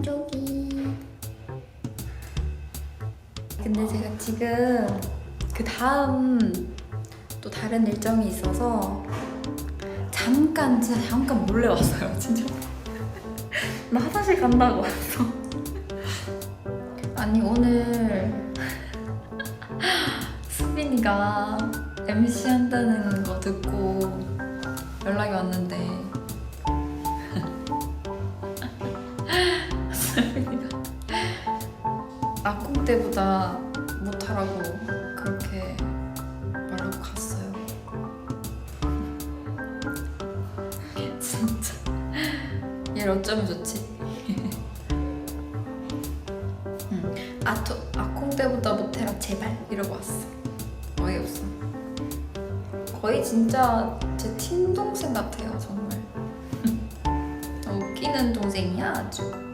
만족이. 근데 제가 지금 그 다음 또 다른 일정이 있어서 잠깐 진짜 잠깐 몰래 왔어요 진짜. 나 화장실 간다고 왔어 아니 오늘 수빈이가 MC 한다는 거 듣고 연락이 왔는데. 수빈이가 악공 때보다 못하라고 그렇게 말하고 갔어요. 진짜 얘를 어쩌면 좋지? 응. 아토 악공 때보다 못해라 제발 이러고 왔어. 어이없어. 거의 진짜 제 팀 동생 같아요 정말. 어, 웃기는 동생이야 아주.